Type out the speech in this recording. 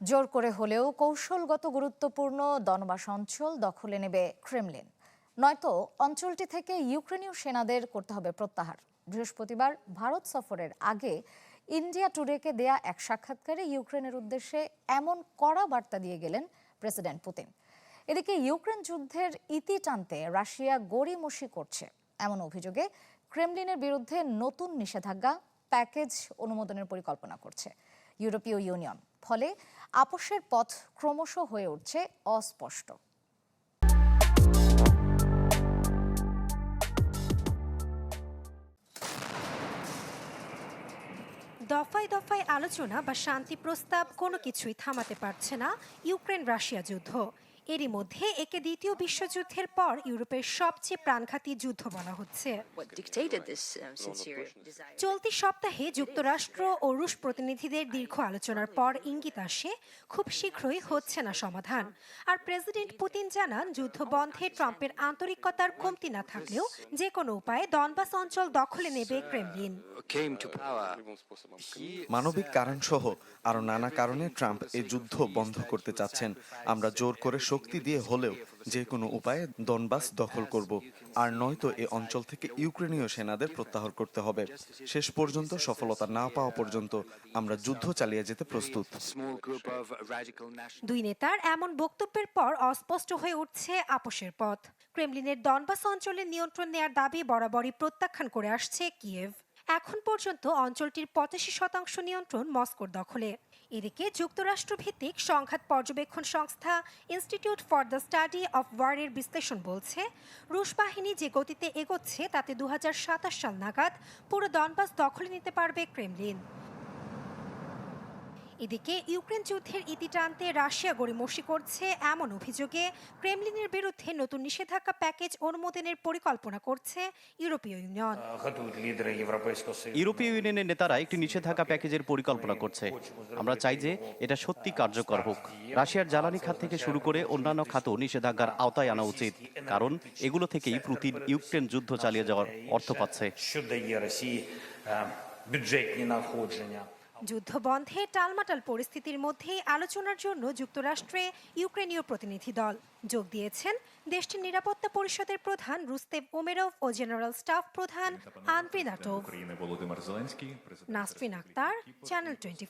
জোর করে হলেও কৌশলগত গুরুত্বপূর্ণ দনবাস অঞ্চল দখলে নেবে ক্রেমলিন। নয়তো অঞ্চলটি থেকে ইউক্রেনীয় সেনাদের করতে হবে প্রত্যাহার। বৃহস্পতিবার ভারত সফরের আগে ইন্ডিয়া টুডেকে দেয়া এক সাক্ষাৎকারে ইউক্রেনের উদ্দেশ্যে এমন কড়া বার্তা দিয়ে গেলেন প্রেসিডেন্ট পুতিন। এদিকে ইউক্রেন যুদ্ধের ইতি টানতে রাশিয়া গড়িমসি করছে। এমন অভিযোগে ক্রেমলিনের বিরুদ্ধে নতুন নিষেধাজ্ঞা প্যাকেজ অনুমোদনের পরিকল্পনা করছে ইউরোপীয় ইউনিয়ন। ফলে আপোষের পথ ক্রমশ হয়ে উঠছে অস্পষ্ট। দফায় দফায় আলোচনা বা শান্তি প্রস্তাব কোনো কিছুই থামাতে পারছে না ইউক্রেন রাশিয়া যুদ্ধ। এরই মধ্যে একে দ্বিতীয় বিশ্বযুদ্ধের পর ইউরোপের সবচেয়ে প্রাণঘাতী যুদ্ধ বলা হচ্ছে। Desire. চলতি সপ্তাহে যুক্তরাষ্ট্র ও রুশ প্রতিনিধিদের দীর্ঘ আলোচনার পর ইঙ্গিত আসে খুব শীঘ্রই হচ্ছে না সমাধান। আর প্রেসিডেন্ট পুতিন জানান যুদ্ধ বন্ধে ট্রাম্পের আন্তরিকতার কমতি না থাকলেও যে কোনো উপায়ে দনবাস অঞ্চল দখলে নেবে ক্রেমলিন। মানবিক কারণসহ আরও নানা কারণে ট্রাম্প এই যুদ্ধ বন্ধ করতে চাচ্ছেন। আমরা জোর করে শক্তি দিয়ে হলেও যে কোনো উপায়ে দনবাস দখল করব। আর নয়তো এ অঞ্চল থেকে ইউক্রেনীয় সেনাদের প্রত্যাহার করতে হবে। শেষ পর্যন্ত সফলতা না পাওয়া পর্যন্ত আমরা যুদ্ধ চালিয়ে যেতে প্রস্তুত. দুই নেতার এমন বক্তব্যের পর অস্পষ্ট হয়ে উঠছে আপোষের পথ। ক্রেমলিনের দনবাস অঞ্চলে নিয়ন্ত্রণ নেয়ার দাবি বরাবরই প্রত্যাখ্যান করে আসছে কিয়েভ। এখন পর্যন্ত অঞ্চলটির পঁচাশি শতাংশ নিয়ন্ত্রণ মস্কোর দখলে। এদিকে যুক্তরাষ্ট্রভিত্তিক সংঘাত পর্যবেক্ষণ সংস্থা Institute for the Study of ওয়ারের বিশ্লেষণ বলছে, রুশ বাহিনী যে গতিতে এগোচ্ছে তাতে দু হাজার সাতাশ সাল নাগাদ পুরো দনবাস দখলে নিতে পারবে ক্রেমলিন। এদিকে ইউক্রেন যুদ্ধের ইতি টানতে রাশিয়া গড়িমসি করছে এমন অভিযোগে ক্রেমলিনের বিরুদ্ধে নতুন নিষেধাজ্ঞা প্যাকেজ অনুমোদনের পরিকল্পনা করছে ইউরোপীয় ইউনিয়ন готують лідери Європейського Союзу. ইউরোপীয় ইউনিয়নের নেতারা একটি নিষেধাজ্ঞা প্যাকেজের পরিকল্পনা করছে আমরা চাই যে এটা সত্যি কার্যকর হোক রাশিয়ার জ্বালানি খাত থেকে শুরু করে অন্যান্য খাতও নিষেধাজ্ঞার আওতায় আনা উচিত কারণ এগুলো থেকেই পুতিন ইউক্রেন যুদ্ধ চালিয়ে যাওয়ার অর্থ পাচ্ছে що дає Росії е, бюджетні надходження. যুদ্ধবন্ধে টালমাটাল পরিস্থিতির মধ্যে আলোচনার জন্য যুক্তরাষ্ট্রে ইউক্রেনীয় প্রতিনিধি দল যোগ দিয়েছেন দেশটির নিরাপত্তা পরিষদের প্রধান রুস্তেব ওমেরভ ও জেনারেল স্টাফ প্রধান আনপিন আটক। নাসফিন আক্তার চ্যানেল টোয়েন্টি